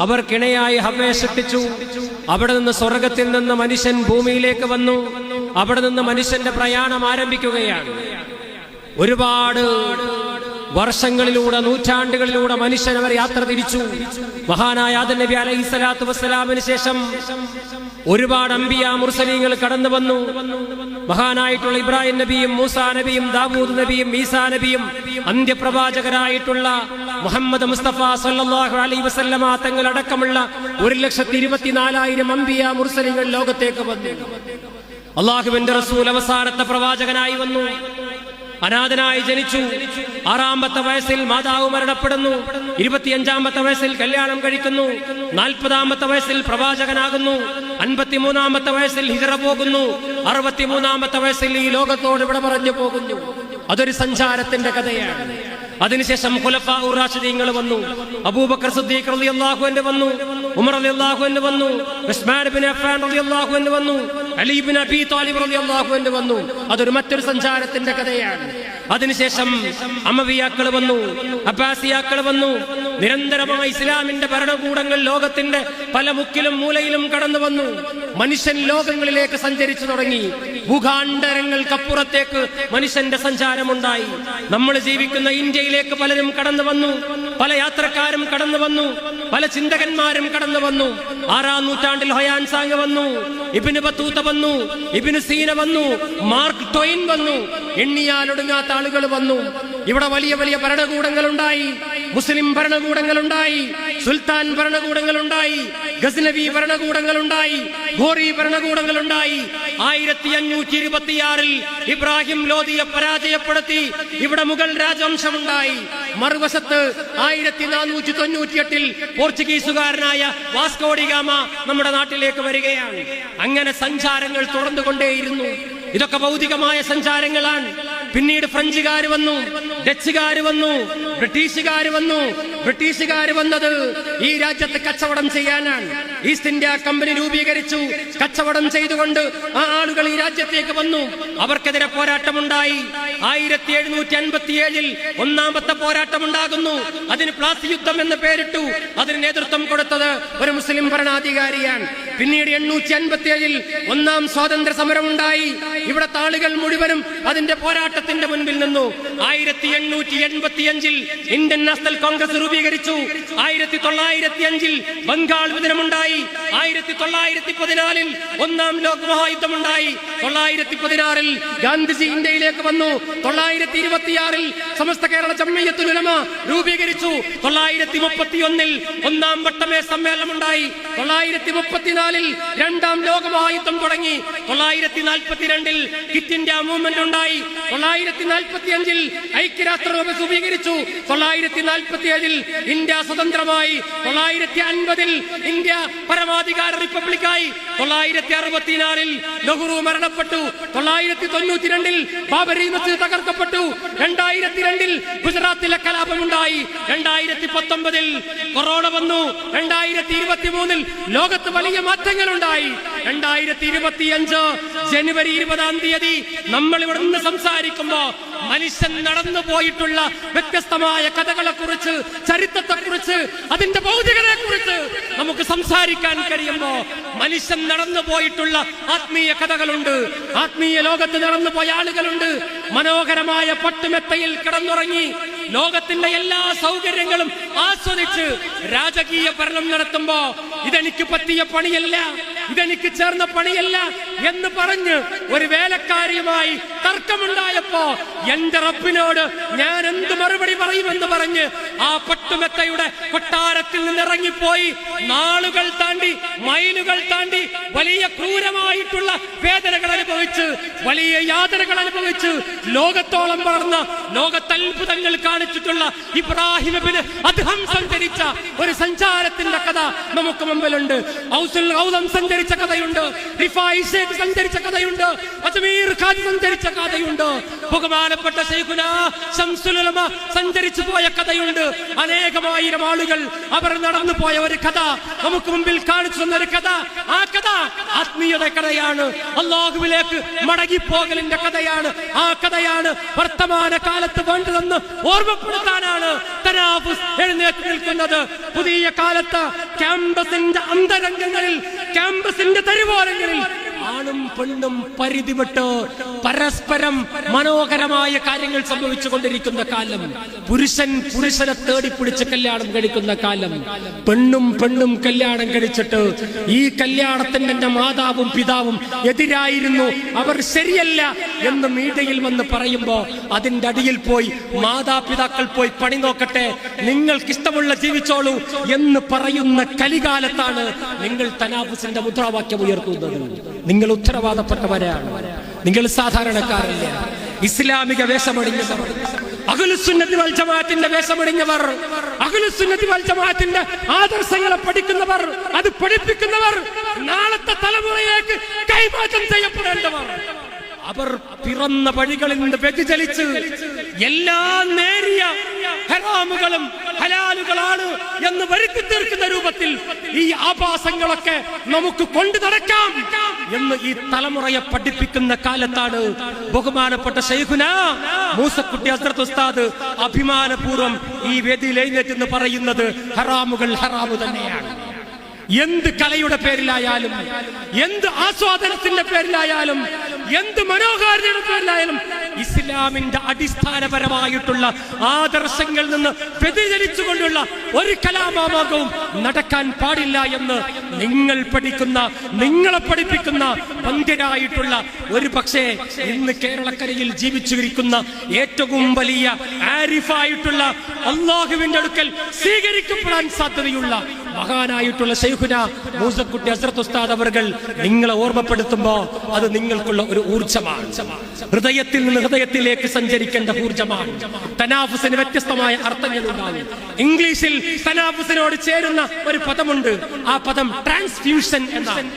അവർ കിണയായി ഹവയെ അവിടെ നിന്ന് സ്വർഗത്തിൽ നിന്ന് മനുഷ്യൻ ഭൂമിയിലേക്ക് വന്നു. അവിടെ നിന്ന് മനുഷ്യന്റെ പ്രയാണം ആരംഭിക്കുകയാണ്. ഒരുപാട് വർഷങ്ങളിലൂടെ നൂറ്റാണ്ടുകളിലൂടെ മനുഷ്യൻ അവർ യാത്ര തിരിച്ചു. മഹാനായ ആദൻ നബി അലൈഹി സ്വലാത്തു വസ്സലാമിന് ശേഷം ഒരുപാട് അമ്പിയ മുർസലീങ്ങൾ കടന്നു വന്നു. മഹാനായിട്ടുള്ള ഇബ്രാഹിം നബിയും മൂസാ നബിയും ദാവൂദ് നബിയും ഈസാ നബിയും അന്ത്യപ്രവാചകരായിട്ടുള്ള മുഹമ്മദ് മുസ്തഫ സല്ലല്ലാഹു അലൈ വസല്ലമ തങ്ങൾ അടക്കമുള്ള ഒരു ലക്ഷത്തി ഇരുപത്തിനാലായിരം അമ്പിയ മുർസലിങ്ങൾ ലോകത്തേക്ക് വന്നു. അള്ളാഹുവിന്റെ റസൂൽ അവസാനത്തെ പ്രവാചകനായി വന്നു. അനാഥനായി ജനിച്ചു. ആറാമത്തെ വയസ്സിൽ മാതാവ് മരണപ്പെടുന്നു. ഇരുപത്തിയഞ്ചാമത്തെ വയസ്സിൽ കല്യാണം കഴിക്കുന്നു. നാൽപ്പതാമത്തെ വയസ്സിൽ പ്രവാചകനാകുന്നു. അൻപത്തിമൂന്നാമത്തെ വയസ്സിൽ ഹിജറ പോകുന്നു. അറുപത്തിമൂന്നാമത്തെ വയസ്സിൽ ഈ ലോകത്തോട് ഇവിടെ പറഞ്ഞു പോകുന്നു. അതൊരു സഞ്ചാരത്തിന്റെ കഥയാണ്. അതിനുശേഷം ഖുലഫാ റാഷിദീങ്ങൾ വന്നു. അബൂബക്കർ സിദ്ദീഖ് റളിയല്ലാഹു അൻഹു വന്നു. ഉമർ റളിയല്ലാഹു അൻഹു വന്നു. ഉസ്മാൻ ഇബ്നു അഫ്ഫാൻ റളിയല്ലാഹു അൻഹു വന്നു. അലി ഇബ്നു അബീ താലിബ് റളിയല്ലാഹു അൻഹു വന്നു. അതൊരു മറ്റൊരു സഞ്ചാരത്തിന്റെ കഥയാണ്. അതിനുശേഷം അമവിയാക്കൾ വന്നു. അബ്ബാസിയാക്കൾ വന്നു. നിരന്തരമായി ഇസ്ലാമിന്റെ ഭരണകൂടങ്ങൾ ലോകത്തിന്റെ പല മുക്കിലും മൂലയിലും കടന്നു വന്നു. മനുഷ്യൻ ലോകങ്ങളിലേക്ക് സഞ്ചരിച്ചു തുടങ്ങി. ഭൂഖാണ്ഡരങ്ങൾക്കപ്പുറത്തേക്ക് മനുഷ്യന്റെ സഞ്ചാരമുണ്ടായി. നമ്മൾ ജീവിക്കുന്ന ഇന്ത്യയിലേക്ക് പലരും കടന്നു വന്നു. പല യാത്രക്കാരും കടന്നു വന്നു. പല ചിന്തകന്മാരും കടന്നു വന്നു. ആറാം നൂറ്റാണ്ടിൽ ഹൊയാൻ സാങ് വന്നു. ഇബിന് ബത്തൂത്ത വന്നു. ഇബിന് സീന വന്നു. മാർക്ക് ടൊയിൻ വന്നു. എണ്ണിയാലൊടുങ്ങാത്ത ആളുകൾ വന്നു. ഇവിടെ വലിയ വലിയ ഭരണകൂടങ്ങൾ ഉണ്ടായി മുസ്ലിം ഭരണകൂടങ്ങൾ ഉണ്ടായി സുൽത്താൻ ഭരണകൂടങ്ങൾ ഉണ്ടായി ഗസ്നവി ഭരണകൂടങ്ങൾ ഉണ്ടായി ഘോറി ഭരണകൂടങ്ങൾ ഉണ്ടായി ആയിരത്തി അഞ്ഞൂറ്റി ഇരുപത്തിയാറിൽ ഇബ്രാഹിം ലോധിയെ പരാജയപ്പെടുത്തി. ഇവിടെ മുഗൾ രാജവംശമുണ്ടായി. മറുവശത്ത് ആയിരത്തി നാനൂറ്റി തൊണ്ണൂറ്റിയെട്ടിൽ പോർച്ചുഗീസുകാരനായ വാസ്കോഡിഗാമ നമ്മുടെ നാട്ടിലേക്ക് വരികയാണ്. അങ്ങനെ സഞ്ചാരങ്ങൾ തുറന്നുകൊണ്ടേയിരുന്നു ഇതൊക്കെ ഭൗതികമായ സഞ്ചാരങ്ങളാണ്. പിന്നീട് ഫ്രഞ്ചുകാർ വന്നു ഡച്ചുകാർ വന്നു ബ്രിട്ടീഷുകാർ വന്നു ബ്രിട്ടീഷുകാർ വന്നത് ഈ രാജ്യത്ത് കച്ചവടം ചെയ്യാനാണ്. ഈസ്റ്റ് ഇന്ത്യ കമ്പനി രൂപീകരിച്ചു. കച്ചവടം ചെയ്തുകൊണ്ട് ആ ആളുകൾ ഈ രാജ്യത്തേക്ക് വന്നു. അവർക്കെതിരെ പോരാട്ടമുണ്ടായി. ആയിരത്തി എഴുന്നൂറ്റി അൻപത്തി ഏഴിൽ ഒന്നാമത്തെ പോരാട്ടം ഉണ്ടാകുന്നു അതിന് പ്ലാസി യുദ്ധം എന്ന് പേരിട്ടു. അതിന് നേതൃത്വം കൊടുത്തത് ഒരു മുസ്ലിം ഭരണാധികാരിയാണ്. പിന്നീട് എണ്ണൂറ്റി അൻപത്തി ഏഴിൽ ഒന്നാം സ്വാതന്ത്ര്യ സമരം ഉണ്ടായി ഇവിടെ താളുകൾ മുഴുവനും അതിന്റെ പോരാട്ടത്തിന്റെ മുൻപിൽ നിന്നു. ആയിരത്തി എണ്ണൂറ്റി എൺപത്തി അഞ്ചിൽ ഇന്ത്യൻ നാഷണൽ കോൺഗ്രസ് രൂപീകരിച്ചു ആയിരത്തി തൊള്ളായിരത്തി അഞ്ചിൽ ബംഗാൾ വിതരമുണ്ടായി ആയിരത്തി തൊള്ളായിരത്തി പതിനാലിൽ ഒന്നാം ലോക മഹായുദ്ധമുണ്ടായി. തൊള്ളായിരത്തി പതിനാറിൽ ഗാന്ധിജി ഇന്ത്യയിലേക്ക് വന്നു. തൊള്ളായിരത്തി ഇരുപത്തിയാറിൽ സമസ്ത കേരള ജമ്മയത്തുലമ രൂപീകരിച്ചു. തൊള്ളായിരത്തി മുപ്പത്തി ഒന്നിൽ ഒന്നാം വട്ടമേ സമ്മേളനമുണ്ടായി. തൊള്ളായിരത്തി മുപ്പത്തിനാലിൽ രണ്ടാം ലോകമഹായുദ്ധം തുടങ്ങി. തൊള്ളായിരത്തി നാൽപ്പത്തിരണ്ടിൽ കിറ്റ് ഇന്ത്യ മൂവ്മെന്റ് ഉണ്ടായി. തൊള്ളായിരത്തി നാൽപ്പത്തി അഞ്ചിൽ ഐക്യരാഷ്ട്രസഭ രൂപീകരിച്ചു. തൊള്ളായിരത്തി നാൽപ്പത്തി ഏഴിൽ ഇന്ത്യ സ്വതന്ത്രമായി. തൊള്ളായിരത്തി അൻപതിൽ ഇന്ത്യ പരമാധികാര റിപ്പബ്ലിക്കായി. തൊള്ളായിരത്തി അറുപത്തിനാലിൽ നെഹ്റു മരണപ്പെട്ടു. തൊള്ളായിരത്തി തൊണ്ണൂറ്റി രണ്ടിൽ ബാബരി മസ്ജിദ് തകർക്കപ്പെട്ടു. രണ്ടായിരത്തി രണ്ടിൽ ഗുജറാത്തിലെ കലാപമുണ്ടായി. രണ്ടായിരത്തി പത്തൊമ്പതിൽ കൊറോണ വന്നു. രണ്ടായിരത്തി ഇരുപത്തി മൂന്നിൽ ലോകത്ത് വലിയ മാറ്റങ്ങൾ ഉണ്ടായി രണ്ടായിരത്തി ഇരുപത്തി അഞ്ച് ജനുവരി ഇരുപതാം തീയതി നമ്മൾ ഇവിടെ നിന്ന് സംസാരിക്കുമ്പോ മനുഷ്യൻ നടന്നു പോയിട്ടുള്ള വ്യത്യസ്തമായ കഥകളെ കുറിച്ച് ചരിത്രത്തെ കുറിച്ച് അതിന്റെ ഭൗതികതയെ കുറിച്ച് നമുക്ക് സംസാരിക്കാൻ കഴിയുമ്പോ മനുഷ്യൻ നടന്നു പോയിട്ടുള്ള ആത്മീയ കഥകളുണ്ട്. ആത്മീയ ലോകത്ത് നടന്നു പോയ ആളുകളുണ്ട്. മനോഹരമായ പട്ടുമെത്തയിൽ കിടന്നുറങ്ങി ലോകത്തിന്റെ എല്ലാ സൗകര്യങ്ങളും ആസ്വദിച്ച് രാജകീയ ഭരണം നടത്തുമ്പോ ഇതെനിക്ക് പറ്റിയ പണിയല്ല ഇതെനിക്ക് ചേർന്ന പണിയല്ല എന്ന് പറഞ്ഞ് ഒരു വേലക്കാരിയുമായി തർക്കമുണ്ടായപ്പോ എന്റെ റബ്ബിനോട് ഞാൻ എന്ത് മറുപടി പറയുമെന്ന് പറഞ്ഞ് ആ പട്ടുമെത്തയുടെ കൊട്ടാരത്തിൽ നിന്ന് ഇറങ്ങിപ്പോയി നാളുകൾ താണ്ടി മൈലുകൾ താണ്ടി വലിയ ക്രൂരമായിട്ടുള്ള വേദനകൾ അനുഭവിച്ച് വലിയ യാതനകൾ അനുഭവിച്ച് ലോകത്തോളം വളർന്ന ലോകത്തത്ഭുതങ്ങൾ കാണിച്ചിട്ടുള്ള ഇബ്രാഹിമബിന് അദ്ദേഹം സഞ്ചരിച്ച ഒരു സഞ്ചാരത്തിന്റെ കഥ നമുക്ക് മുമ്പിലുണ്ട്. സഞ്ചരിച്ച കഥയുണ്ട്. സഞ്ചരിച്ച കഥയുണ്ട്. അജ്മീർ ഖാൻ സഞ്ചരിച്ച കഥയുണ്ട്. ബഹുമാനപ്പെട്ട ശൈഖുന സഞ്ചരിച്ചു പോയ കഥയുണ്ട്. അനേക അനേകമായിരം ആളുകൾ അവർ നടന്നു പോയ ഒരു കഥ നമുക്ക് മുമ്പിൽ കാണിച്ചു തന്ന ഒരു കഥ. ആ കഥ ആത്മീയത കഥയാണ്. അള്ളാഹുവിലേക്ക് മടങ്ങിപ്പോകലിന്റെ കഥയാണ്. ആ കഥയാണ് വർത്തമാന കാലത്ത് വേണ്ടതെന്ന് ഓർമ്മപ്പെടുത്താനാണ് തനാഫുസ് എഴുന്നേറ്റ് നിൽക്കുന്നത്. പുതിയ കാലത്ത് ക്യാമ്പസിന്റെ അന്തരംഗങ്ങളിൽ ക്യാമ്പസിന്റെ തെരുവോരങ്ങളിൽ ആണും പെണ്ണും പരിധിവിട്ട് പരസ്പരം മനോഹരമായ കാര്യങ്ങൾ സംഭവിച്ചു കൊണ്ടിരിക്കുന്ന കാലം. പുരുഷൻ പുരുഷനെ തേടി പിടിച്ച് കല്യാണം കഴിക്കുന്ന കാലം. പെണ്ണും പെണ്ണും കല്യാണം കഴിച്ചിട്ട് ഈ കല്യാണത്തിന്റെ മാതാവും പിതാവും എതിരായിരുന്നു. അവർ ശരിയല്ല എന്ന് മീഡിയയിൽ വന്ന് പറയുമ്പോ അതിന്റെ അടിയിൽ പോയി മാതാപിതാക്കൾ പോയി പണി നോക്കട്ടെ നിങ്ങൾക്ക് ഇഷ്ടമുള്ള ജീവിച്ചോളൂ എന്ന് പറയുന്ന കലികാലത്താണ് നിങ്ങൾ തനാഫുസിന്റെ മുദ്രാവാക്യം ഉയർത്തുന്നത്. നിങ്ങൾ ഉത്തരവാദപ്പെട്ടവരാണ് നിങ്ങൾ സാധാരണക്കാരല്ല. ഇസ്ലാമിക വേഷമണിഞ്ഞവർ അഖിലുസുന്നത്തി വൽ ജമാഅത്തിന്റെ വേഷമണിഞ്ഞവർ അഖിലുസുന്നത്തി വൽ ജമാഅത്തിന്റെ ആദർശങ്ങളെ പഠിക്കുന്നവർ അത് പഠിപ്പിക്കുന്നവർ നാളത്തെ തലമുറയിലേക്ക് കൈമാറ്റം ചെയ്യപ്പെടേണ്ടവർ. അവർ പിറന്ന വഴികളിൽ നിന്ന് വ്യതിചലിച്ച് എല്ലാ നേരിയ ഹറാമുകളും ഹലാലുകളാണ് എന്ന് വരുത്തി തീർക്കുന്ന രൂപത്തിൽ ഈ ആഭാസങ്ങളൊക്കെ നമുക്ക് കൊണ്ടു നടക്കാം എന്ന് ഈ തലമുറയെ പഠിപ്പിക്കുന്ന കാലത്താണ് ബഹുമാനപ്പെട്ട ശൈഖുന മൂസക്കുട്ടി ഹസ്രത്ത് ഉസ്താദ് അഭിമാനപൂർവം ഈ വേദിയിൽ എഴുന്നേറ്റെന്ന് പറയുന്നത് ഹറാമുകൾ ഹറാമു തന്നെയാണ്. എന്ത് കലയുടെ പേരിലായാലും എന്ത് ആസ്വാദനത്തിന്റെ പേരിലായാലും എന്ത് മനോഹാരിതയുടെ പേരിലായാലും ഇസ്ലാമിന്റെ അടിസ്ഥാനപരമായിട്ടുള്ള ആദർശങ്ങളിൽ നിന്ന് വ്യതിചലിച്ചുകൊണ്ടുള്ള ഒരു കലാമാമാകവും നടക്കാൻ പാടില്ല എന്ന് നിങ്ങൾ പഠിക്കുന്ന നിങ്ങളെ പഠിപ്പിക്കുന്ന പന്ത്യരായിട്ടുള്ള ഒരു പക്ഷേ ഇന്ന് കേരളക്കരയിൽ ജീവിച്ചിരിക്കുന്ന ഏറ്റവും വലിയ ആരിഫായിട്ടുള്ള അള്ളാഹുവിന്റെ അടുക്കൽ സ്വീകരിക്കപ്പെടാൻ സാധ്യതയുള്ള മഹാനായിട്ടുള്ള ശൈഖുന മൂസക്കുട്ടി അസറത്ത് ഉസ്താദ് അവർ നിങ്ങളെ ഓർമ്മപ്പെടുത്തുമ്പോ അത് നിങ്ങൾക്കുള്ള ഒരു ഊർജമാണ് ഹൃദയത്തിൽ നിന്ന് ഹൃദയത്തിലേക്ക് സഞ്ചരിക്കേണ്ട ഊർജമാണ് തനാഫുസിന് വ്യത്യസ്തമായ അർത്ഥങ്ങൾ ഉണ്ടാകും ഇംഗ്ലീഷിൽ തനാഫുസിനോട് ചേരുന്ന ഒരു പദമുണ്ട്. ആ പദം ട്രാൻസ്ഫ്യൂഷൻ എന്നാണ്.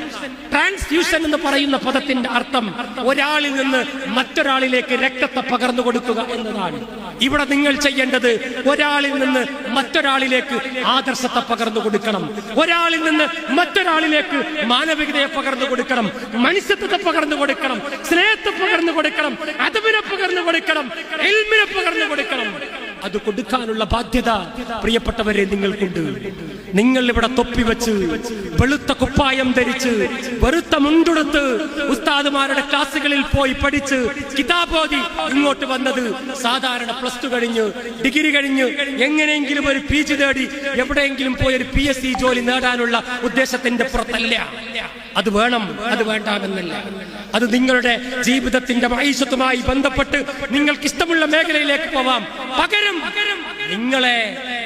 ട്രാൻസ്ഫ്യൂഷൻ എന്ന് പറയുന്ന പദത്തിന്റെ അർത്ഥം ഒരാളിൽ നിന്ന് മറ്റൊരാളിലേക്ക് രക്തത്തെ പകർന്നു കൊടുക്കുക എന്നതാണ്. ഇവിടെ നിങ്ങൾ ചെയ്യേണ്ടത് ഒരാളിൽ നിന്ന് മറ്റൊരാളിലേക്ക് ആദർശത്തെ പകർന്നു കൊടുക്കണം. ഒരാളിൽ നിന്ന് മറ്റൊരാളിലേക്ക് മാനവികതയെ പകർന്നു കൊടുക്കണം. മനുഷ്യത്വത്തെ പകർന്നു കൊടുക്കണം. സ്നേഹത്തെ പകർന്നു കൊടുക്കണം. അതവിനെ പകർന്നു കൊടുക്കണം. എൽമിനെ പകർന്നു കൊടുക്കണം. അത് കൊടുക്കാനുള്ള ബാധ്യത പ്രിയപ്പെട്ടവരെ നിങ്ങൾക്കുണ്ട്. നിങ്ങൾ ഇവിടെ തൊപ്പി വെച്ച് വെളുത്ത കുപ്പായം ധരിച്ച് വെറുത്ത മുണ്ടുടുത്ത് ഉസ്താദുമാരുടെ ക്ലാസ്സുകളിൽ പോയി പഠിച്ച് കിതാബോധി ഇങ്ങോട്ട് വന്നത് സാധാരണ പ്ലസ് ടു കഴിഞ്ഞ് ഡിഗ്രി കഴിഞ്ഞ് എങ്ങനെയെങ്കിലും ഒരു പി ജി നേടി എവിടെയെങ്കിലും പോയി ഒരു പി എസ് സി ജോലി നേടാനുള്ള ഉദ്ദേശത്തിന്റെ പുറത്തല്ല. അത് വേണം അത് വേണ്ടാമെന്നല്ല. അത് നിങ്ങളുടെ ജീവിതത്തിന്റെ മൈശത്വമായി ബന്ധപ്പെട്ട് നിങ്ങൾക്ക് ഇഷ്ടമുള്ള മേഖലയിലേക്ക് പോവാം. പകരം നിങ്ങളെ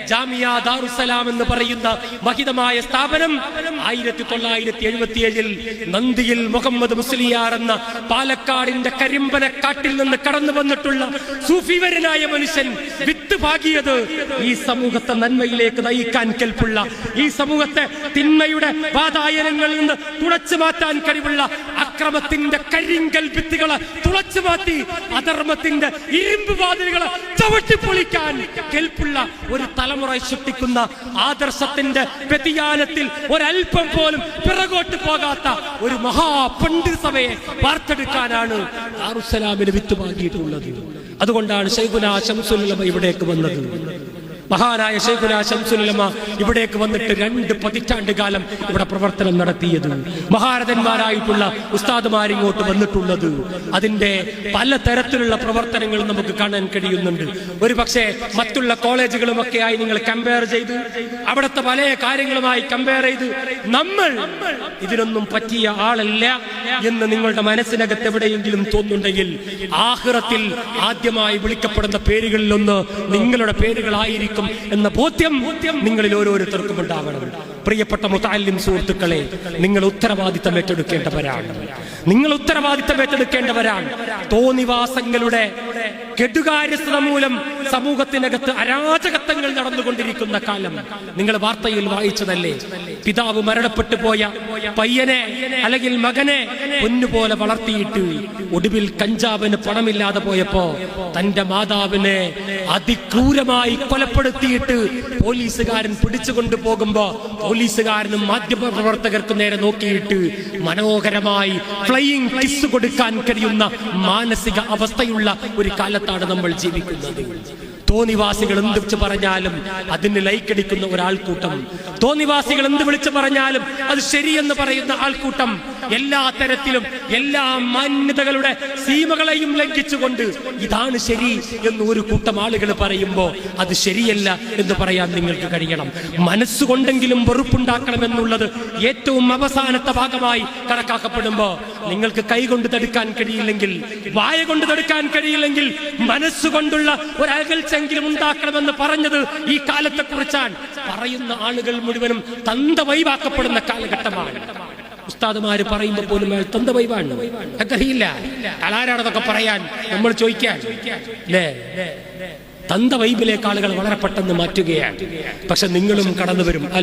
ജാമിയ ദാറുസലാം എന്ന് പറയുന്ന മഹിതമായ സ്ഥാപനം ആയിരത്തി തൊള്ളായിരത്തി എഴുപത്തി ഏഴിൽ നന്ദിയിൽ മുഹമ്മദ് മുസ്ലിയാർ എന്ന പാലക്കാടിന്റെ കരിമ്പന കാട്ടിൽ നിന്ന് കടന്നു വന്നിട്ടുള്ള സൂഫിവരനായ മനുഷ്യൻ വിത്ത് ഭാഗിയത് ഈ സമൂഹത്തെ നന്മയിലേക്ക് നയിക്കാൻ കെൽപ്പുള്ള ഈ സമൂഹത്തെ തിന്മയുടെ വാതായനങ്ങളിൽ നിന്ന് തുടച്ചു മാറ്റാൻ കഴിവുള്ള അക്രമത്തിന്റെ കരിങ്കൽ ഭിത്തികളെ തുളച്ചു മാറ്റി അധർമ്മത്തിന്റെ ഇരുമ്പ് വാതിലുകളെ ചവിട്ടിപ്പൊളിക്കാൻ കെൽപ്പുള്ള ഒരു തലമുറ സൃഷ്ടിക്കുന്ന ആദർശത്തിന്റെ വ്യതിയാനത്തിൽ ഒരൽപ്പം പോലും പിറകോട്ട് പോകാത്ത ഒരു മഹാപണ്ഡിത സഭയെ വാർത്തെടുക്കാനാണ് ദാറുസലാമിന് വിത്തുമാക്കിയിട്ടുള്ളത് അതുകൊണ്ടാണ് ശൈഖുന ശംസുലമ ഇവിടേക്ക് വന്നത്. മഹാനായ ശംസുലമ ഇവിടേക്ക് വന്നിട്ട് രണ്ട് പതിറ്റാണ്ട് കാലം ഇവിടെ പ്രവർത്തനം നടത്തിയത്. മഹാരഥന്മാരായിട്ടുള്ള ഉസ്താദുമാർ ഇങ്ങോട്ട് വന്നിട്ടുള്ളത്. അതിന്റെ പല തരത്തിലുള്ള പ്രവർത്തനങ്ങൾ നമുക്ക് കാണാൻ കഴിയുന്നുണ്ട്. ഒരു പക്ഷേ മറ്റുള്ള കോളേജുകളും ഒക്കെ ആയി നിങ്ങൾ കമ്പയർ ചെയ്ത് അവിടുത്തെ പല കാര്യങ്ങളുമായി കമ്പയർ ചെയ്ത് നമ്മൾ ഇതിനൊന്നും പറ്റിയ ആളല്ല എന്ന് നിങ്ങളുടെ മനസ്സിനകത്ത് എവിടെയെങ്കിലും തോന്നുന്നുണ്ടെങ്കിൽ ആഹ്റത്തിൽ ആദ്യമായി വിളിക്കപ്പെടുന്ന പേരുകളിലൊന്ന് നിങ്ങളുടെ പേരുകളായിരിക്കും. എന്ന ബോധ്യം നിങ്ങളിൽ ഓരോരുത്തർക്കും ഉണ്ടാവണം. പ്രിയപ്പെട്ട മുത്താലിം സുഹൃത്തുക്കളെ നിങ്ങൾ ഉത്തരവാദിത്തം ഏറ്റെടുക്കേണ്ടവരാണ്. നിങ്ങൾ ഉത്തരവാദിത്തം ഏറ്റെടുക്കേണ്ടവരാണ്. തോന്നിവാസങ്ങളുടെ കെടുകാര്യസ്ഥത മൂലം സമൂഹത്തിനകത്ത് അരാജകത്വങ്ങൾ നടന്നുകൊണ്ടിരിക്കുന്ന കാലം. നിങ്ങൾ വാർത്തയിൽ വായിച്ചതല്ലേ? പിതാവ് മരണപ്പെട്ടു പോയ പയ്യനെ അല്ലെങ്കിൽ മകനെ പൊന്നുപോലെ വളർത്തിയിട്ട് ഒടുവിൽ കഞ്ചാവിന് പണമില്ലാതെ പോയപ്പോ തന്റെ മാതാവിനെ അതിക്രൂരമായി കൊലപ്പെടുത്തിയിട്ട് പോലീസുകാരൻ പിടിച്ചുകൊണ്ടു പോകുമ്പോ പോലീസുകാരനും മാധ്യമ പ്രവർത്തകർക്കും നേരെ നോക്കിയിട്ട് മനോഹരമായി ഫ്ലൈയിങ് കിസ് കൊടുക്കാൻ കഴിയുന്ന മാനസിക അവസ്ഥയുള്ള ഒരു കാലത്താണ് നമ്മൾ ജീവിക്കുന്നത്. തോന്നിവാസികൾ എന്ത് വിളിച്ചു പറഞ്ഞാലും അതിന് ലൈക്കടിക്കുന്ന ഒരാൾക്കൂട്ടം. തോന്നിവാസികൾ എന്ത് വിളിച്ചു പറഞ്ഞാലും അത് ശരിയെന്ന് പറയുന്ന ആൾക്കൂട്ടം. എല്ലാ തരത്തിലും എല്ലാ മാന്യതകളുടെ സീമകളെയും ലംഘിച്ചുകൊണ്ട് ഇതാണ് ശരി എന്ന് ഒരു കൂട്ടം ആളുകൾ പറയുമ്പോൾ അത് ശരിയല്ല എന്ന് പറയാൻ നിങ്ങൾക്ക് കഴിയണം. മനസ്സുകൊണ്ടെങ്കിലും വെറുപ്പുണ്ടാക്കണം എന്നുള്ളത് ഏറ്റവും അവസാനത്തെ ഭാഗമായി കണക്കാക്കപ്പെടുമ്പോൾ നിങ്ങൾക്ക് കൈകൊണ്ട് തടുക്കാൻ കഴിയില്ലെങ്കിൽ വായ കൊണ്ട് തടുക്കാൻ കഴിയില്ലെങ്കിൽ മനസ്സുകൊണ്ടുള്ള ഒരകൽച്ചെങ്കിലും ഉണ്ടാക്കണമെന്ന് പറഞ്ഞത് ഈ കാലത്തെ കുറിച്ചാണ് പറയുന്ന ആളുകൾ മുഴുവനും തന്ത വൈവാക്കപ്പെടുന്ന കാലഘട്ടമാണ്. ഉസ്താദുമാര് പറയുമ്പോൾ പോലും അയാൾ തന്ത വൈവാണ്. അക്കറിയില്ല അലാരാണതൊക്കെ പറയാൻ നമ്മൾ ചോദിക്കാൻ. തന്ത വൈബിലേക്ക് ആളുകൾ വളരെ പെട്ടെന്ന് മാറ്റുകയാണ്. പക്ഷെ നിങ്ങളും കടന്നു വരും.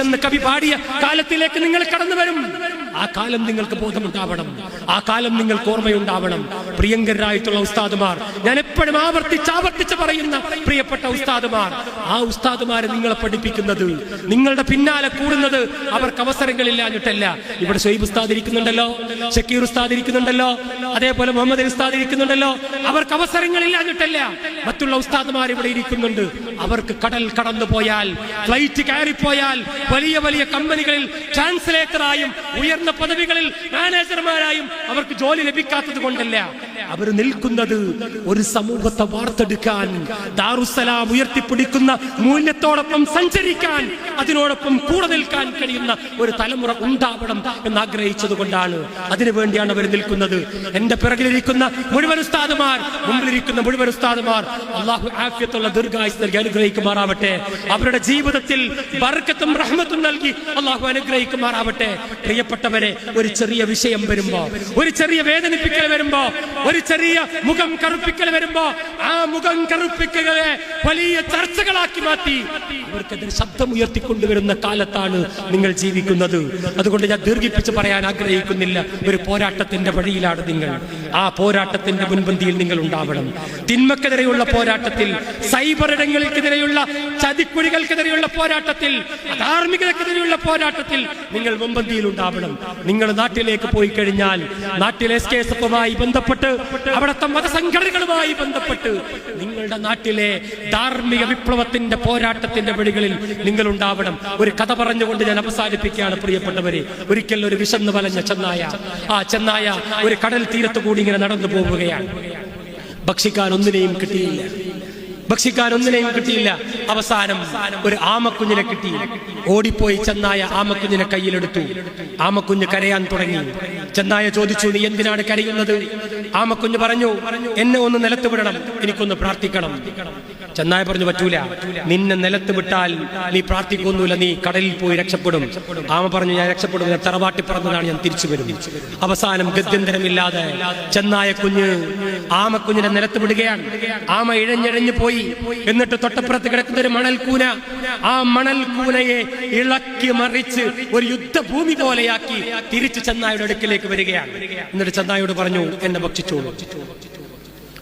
എന്ന് കവി പാടിയ കാലത്തിലേക്ക് നിങ്ങൾ കടന്നു വരും. ആ കാലം നിങ്ങൾക്ക് ബോധമുണ്ടാവണം. ആ കാലം നിങ്ങൾക്ക് ഓർമ്മയുണ്ടാവണം. പ്രിയങ്കരായിട്ടുള്ള ഉസ്താദുമാർ ഞാൻ എപ്പോഴും ആവർത്തിച്ച് ആവർത്തിച്ച് പറയുന്ന പ്രിയപ്പെട്ട ഉസ്താദുമാർ ആ ഉസ്താദുമാരെ നിങ്ങളെ പഠിപ്പിക്കുന്നത് നിങ്ങളുടെ പിന്നാലെ കൂടുന്നത് അവർക്ക് അവസരങ്ങളില്ലാഞ്ഞിട്ടല്ല. ഇവിടെ ഷെയ്ബ് ഉസ്താദ് ഇരിക്കുന്നുണ്ടല്ലോ ഷക്കീർ ഉസ്താദ് ഇരിക്കുന്നുണ്ടല്ലോ അതേപോലെ മുഹമ്മദ് ഉസ്താദ് ഇരിക്കുന്നുണ്ടല്ലോ. അവർക്ക് അവസരങ്ങളില്ലാഞ്ഞിട്ടല്ല. മറ്റുള്ള ഉസ്താദുമാർ ഇവിടെ ഇരിക്കുന്നുണ്ട്. അവർക്ക് കടൽ കടന്നു പോയാൽ ഫ്ലൈറ്റ് കയറിപ്പോയാൽ വലിയ വലിയ കമ്പനികളിൽ ട്രാൻസ്ലേറ്ററായും ഉയർന്ന പദവികളിൽ മാനേജർമാരായും അവർക്ക് ജോലി ലഭിക്കാത്തത് കൊണ്ടല്ല. അവർ നിൽക്കുന്നത് ഒരു സമൂഹത്തെ വാർത്തെടുക്കാൻ ദാറുസലാം ഉയർത്തിപ്പിടിക്കുന്ന മൂല്യത്തോടൊപ്പം സഞ്ചരിക്കാൻ അതിനോടൊപ്പം കൂടെ നിൽക്കാൻ കഴിയുന്ന ഒരു തലമുറ ഉണ്ടാവണം എന്ന് ആഗ്രഹിച്ചത് കൊണ്ടാണ് അതിനുവേണ്ടിയാണ് അവർ നിൽക്കുന്നത്. എന്റെ പിറകിലിരിക്കുന്ന മുഴുവൻ ഉസ്താദുമാർ മുമ്പിലിരിക്കുന്ന മുഴുവൻ ഉസ്താദുമാർ അള്ളാഹു ആഫ്യത്തുള്ള ദീർഘായുസ് നൽകി അനുഗ്രഹിക്കുമാറാവട്ടെ. അവരുടെ ജീവിതത്തിൽ ബർക്കത്തും റഹ്മത്തും നൽകി അള്ളാഹു അനുഗ്രഹിക്കുമാറാവട്ടെ. പ്രിയപ്പെട്ടവരെ ഒരു ചെറിയ വിഷയം വരുമ്പോ ഒരു ചെറിയ വേദനിപ്പിക്കൽ വരുമ്പോ ഒരു ചെറിയ മുഖം കറുപ്പിക്കൽ വരുമ്പോ ആ മുഖം കറുപ്പിക്കലെ വലിയ ചർച്ചകളാക്കി മാറ്റി അവർക്കെതിരെ ശബ്ദം ഉയർത്തിക്കൊണ്ടുവരുന്ന കാലത്താണ് നിങ്ങൾ ജീവിക്കുന്നത്. അതുകൊണ്ട് ഞാൻ ദീർഘിപ്പിച്ച് പറയാൻ ആഗ്രഹിക്കുന്നില്ല ഒരു പോരാട്ടത്തിന്റെ വഴിയിലാണ് നിങ്ങൾ. ആ പോരാട്ടത്തിന്റെ മുൻപന്തിയിൽ നിങ്ങൾ ഉണ്ടാവണം. തിന്മക്കെതിരെയുള്ള പോരാട്ടത്തിൽ സൈബർ ഇടങ്ങൾക്കെതിരെയുള്ള ചതിക്കുഴികൾക്കെതിരെയുള്ള പോരാട്ടത്തിൽ ധാർമ്മികതക്കെതിരെയുള്ള പോരാട്ടത്തിൽ നിങ്ങൾ മുൻപന്തിയിൽ ഉണ്ടാവണം. നിങ്ങൾ നാട്ടിലേക്ക് പോയി കഴിഞ്ഞാൽ നാട്ടിലെ എസ് കെ എസ് എഫുമായി ബന്ധപ്പെട്ട് അവിടുത്തെ മതസംഘടനകളുമായി ബന്ധപ്പെട്ട് നിങ്ങളുടെ നാട്ടിലെ ധാർമ്മിക വിപ്ലവത്തിന്റെ പോരാട്ടത്തിന്റെ വഴികളിൽ നിങ്ങൾ ഉണ്ടാവണം ഒരു കഥ പറഞ്ഞുകൊണ്ട് ഞാൻ അവസാനിപ്പിക്കുകയാണ് പ്രിയപ്പെട്ടവരെ. ഒരിക്കൽ ഒരു വിശന്ന് വലഞ്ഞ ചെന്നായ ആ ചെന്നായ ഒരു കടൽ തീരത്ത് കൂടി ഇങ്ങനെ നടന്നു പോവുകയാണ് ഭക്ഷിക്കാൻ ഒന്നിനെയും കിട്ടിയില്ല. ഭക്ഷിക്കാൻ ഒന്നിനെയും കിട്ടിയില്ല. അവസാനം ഒരു ആമക്കുഞ്ഞിനെ കിട്ടി. ഓടിപ്പോയി ചെന്നായ ആമക്കുഞ്ഞിനെ കയ്യിലെടുത്തു. ആമക്കുഞ്ഞ് കരയാൻ തുടങ്ങി. ചെന്നായ ചോദിച്ചു നീ എന്തിനാണ് കരയുന്നത്? ആമക്കുഞ്ഞ് പറഞ്ഞു എന്നെ ഒന്ന് നിലത്ത് വിടണം. എനിക്കൊന്ന് പ്രാർത്ഥിക്കണം. ചെന്നായ പറഞ്ഞു പറ്റൂല. നിന്നെ നിലത്ത് വിട്ടാൽ നീ പ്രാർത്ഥിക്കൊന്നുമില്ല. നീ കടലിൽ പോയി രക്ഷപ്പെടും. ആമ പറഞ്ഞു ഞാൻ രക്ഷപ്പെടും തറവാട്ടി പറഞ്ഞതാണ് ഞാൻ തിരിച്ചു വരും. അവസാനം ഗത്യന്തരമില്ലാതെ ചെന്നായ കുഞ്ഞ് ആമക്കുഞ്ഞിനെ നിലത്ത് വിടുകയാണ്. ആമ ഇഴഞ്ഞിഴഞ്ഞു പോയി. എന്നിട്ട് തൊട്ടപ്പുറത്ത് കിടക്കുന്ന ഒരു മണൽക്കൂന ആ മണൽക്കൂനയെ ഇളക്കി മറിച്ച് ഒരു യുദ്ധഭൂമി പോലെയാക്കി തിരിച്ചു ചെന്നായുടെ അടുക്കിലേക്ക് വരികയാണ്. എന്നിട്ട് ചെന്നായോട് പറഞ്ഞു എന്നെ ഭക്ഷിച്ചോളൂ.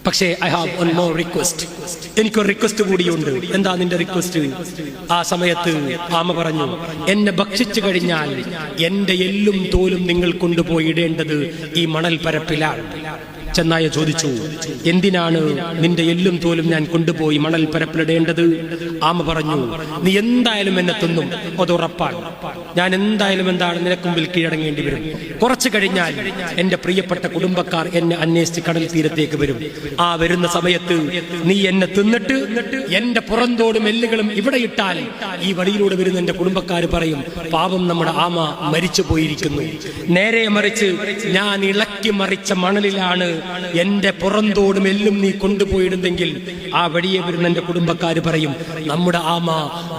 പക്ഷേ I have one more request എനിക്കൊരു റിക്വസ്റ്റ് കൂടിയുണ്ട്. എന്താ നിന്റെ റിക്വസ്റ്റ് ആ സമയത്ത് ആമ പറഞ്ഞു എന്നെ ഭക്ഷിച്ചു കഴിഞ്ഞാൽ എന്റെ എല്ലും തോലും നിങ്ങൾ കൊണ്ടുപോയി ഇടേണ്ടത് ഈ മണൽ പരപ്പിലാണ് ചെന്നായ ചോദിച്ചു എന്തിനാണ് നിന്റെ എല്ലും തോലും ഞാൻ കൊണ്ടുപോയി മണൽ പരപ്പിലിടേണ്ടത്? ആമ പറഞ്ഞു നീ എന്തായാലും എന്നെ തിന്നും അത് ഉറപ്പാണ്. ഞാൻ എന്തായാലും എന്താണ് നിനക്ക് മുമ്പിൽ കീഴടങ്ങേണ്ടി വരും. കുറച്ചു കഴിഞ്ഞാൽ എന്റെ പ്രിയപ്പെട്ട കുടുംബക്കാർ എന്നെ അന്വേഷിച്ച് കടൽ തീരത്തേക്ക് വരും. ആ വരുന്ന സമയത്ത് നീ എന്നെ തിന്നിട്ട് എന്റെ പുറന്തോടും എല്ലുകളും ഇവിടെ ഇട്ടാൽ ഈ വഴിയിലൂടെ വരുന്ന എന്റെ കുടുംബക്കാർ പറയും പാപം നമ്മുടെ ആമ മരിച്ചു പോയിരിക്കുന്നു നേരെ മറിച്ച് ഞാൻ ഇളക്കി മറിച്ച മണലിലാണ് എന്റെ പുറന്തോടും എല്ലും നീ കൊണ്ടുപോയിടുന്നെങ്കിൽ ആ വഴിയെ വരുന്ന എന്റെ കുടുംബക്കാർ പറയും നമ്മുടെ ആമ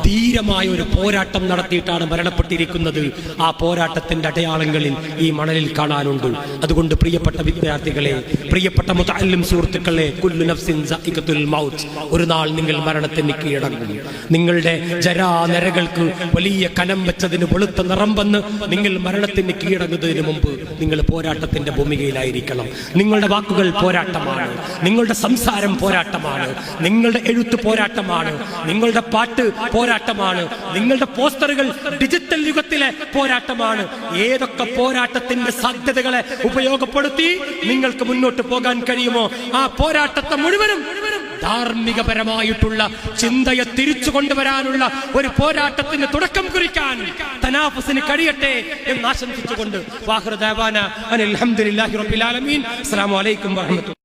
ധീരമായ ഒരു പോരാട്ടം നടത്തിയിട്ടാണ് മരണപ്പെട്ടിരിക്കുന്നത്. ആ പോരാട്ടത്തിന്റെ അടയാളങ്ങളിൽ ഈ മണലിൽ കാണാനുണ്ട്. അതുകൊണ്ട് പ്രിയപ്പെട്ട വിദ്യാർത്ഥികളെ പ്രിയപ്പെട്ട മുതല്ലും സുഹൃത്തുക്കളെ കുല്ലു നഫ്സിൻ മൗത്ത് ഒരു നാൾ നിങ്ങൾ മരണത്തിന് കീഴടങ്ങും. നിങ്ങളുടെ ജരാനരകൾക്ക് വലിയ കനം വെച്ചതിന് വെളുത്ത നിറം വന്ന് നിങ്ങൾ മരണത്തിന് കീഴടങ്ങുന്നതിന് മുമ്പ് നിങ്ങൾ പോരാട്ടത്തിന്റെ ഭൂമികയിലായിരിക്കണം. നിങ്ങളുടെ വാക്കുകൾ പോരാട്ടമാണ്. നിങ്ങളുടെ സംസാരം പോരാട്ടമാണ്. നിങ്ങളുടെ എഴുത്ത് പോരാട്ടമാണ്. നിങ്ങളുടെ പാട്ട് പോരാട്ടമാണ്. നിങ്ങളുടെ പോസ്റ്ററുകൾ ഡിജിറ്റൽ യുഗത്തിലെ പോരാട്ടമാണ്. ഏതൊക്കെ പോരാട്ടത്തിന്റെ സാധ്യതകളെ ഉപയോഗപ്പെടുത്തി നിങ്ങൾക്ക് മുന്നോട്ട് പോകാൻ കഴിയുമോ? ആ പോരാട്ടത്തെ മുഴുവനും ധാർമ്മികപരമായിട്ടുള്ള ചിന്തയെ തിരിച്ചു കൊണ്ടുവരാനുള്ള ഒരു പോരാട്ടത്തിന് തുടക്കം കുറിക്കാൻ തനാഫസിന് കഴിയട്ടെ എന്ന് ആശംസിച്ചുകൊണ്ട് വാഹൃദാന അനിൽ അലഹമുല്ലാഹി റബ്ബിൽ ആലമീൻ. അസ്സലാമു അലൈക്കും വറഹ്മത്തുള്ളാഹി